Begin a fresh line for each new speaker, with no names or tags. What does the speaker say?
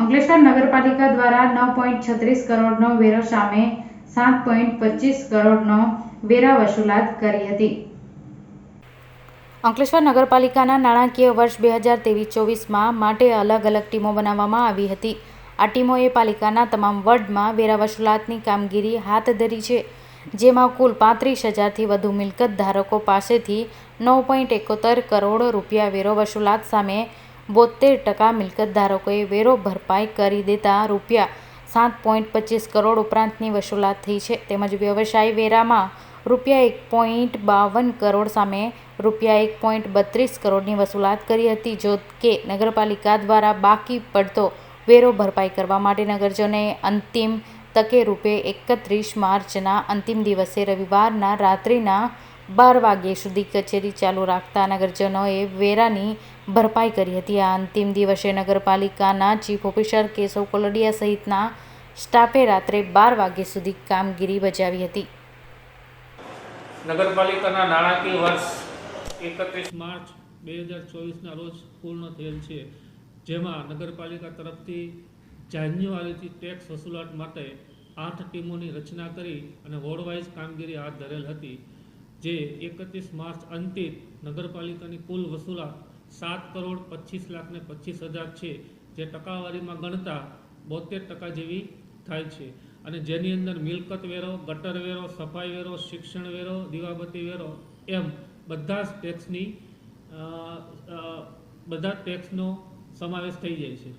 અંકલેશ્વર નગરપાલિકા દ્વારા નવ પોઈન્ટ છત્રીસ કરોડનો વેરો સામે સાત પોઈન્ટ પચીસ કરોડનો વેરા વસૂલાત કરી હતી. અંકલેશ્વર નગરપાલિકાના નાણાકીય વર્ષ બે હજાર ત્રેવીસ ચોવીસમાં માટે અલગ અલગ ટીમો બનાવવામાં આવી હતી. આ ટીમોએ પાલિકાના તમામ વોર્ડમાં વેરા વસૂલાતની કામગીરી હાથ ધરી છે, જેમાં કુલ પાંત્રીસ હજારથી વધુ મિલકત ધારકો પાસેથી નવ પોઈન્ટ એકોતેર કરોડ રૂપિયા વેરો વસૂલાત સામે બોતેર ટકા મિલકત ધારકોએ વેરો ભરપાઈ કરી દેતા રૂપિયા સાત પોઈન્ટ પચીસ કરોડ ઉપરાંતની વસૂલાત થઈ છે. તેમજ વ્યવસાય વેરામાં રૂપિયા એક પોઈન્ટ બાવન કરોડ સામે રૂપિયા એક પોઈન્ટ બત્રીસ કરોડની વસૂલાત કરી હતી. જો કે નગરપાલિકા દ્વારા બાકી પડતો વેરો ભરપાઈ કરવા માટે નગરજનોએ અંતિમ તકે રૂપે એકત્રીસ માર્ચના અંતિમ દિવસે રવિવારના રાત્રિના બાર વાગ્યા સુધી કચેરી ચાલુ રાખતા નગરજનોએ વેરાની ભરપાઈ કરી હતી. આ અંતિમ દિવસે નગરપાલિકાના ચીફ ઓફિસર કેશવ કોલડિયા સહિતના સ્ટાફે રાત્રે બાર વાગ્યા સુધી કામગીરી બજાવી હતી.
નગરપાલિકાના નાણાકીય વર્ષ એકત્રીસ
માર્ચ બે હજાર ચોવીસના રોજ પૂર્ણ થયેલ છે, જેમાં નગરપાલિકા તરફથી જાન્યુઆરીથી ટેક્સ વસૂલાત માટે આઠ ટીમોની રચના કરી અને વોર્ડવાઇઝ કામગીરી હાથ ધરેલ હતી. જે એકત્રીસ માર્ચ અંતે નગરપાલિકાની કુલ વસૂલાત સાત કરોડ પચીસ લાખ ને પચીસ હજાર છે, જે ટકાવારીમાં ગણતા બોતેર ટકા જેવી થાય છે. અને જેની અંદર મિલકત વેરો, ગટર વેરો, સફાઈ વેરો, શિક્ષણ વેરો, દીવાબત્તી વેરો એમ બધા જ ટેક્સની બધા ટેક્સનો સમાવેશ થઈ જાય છે.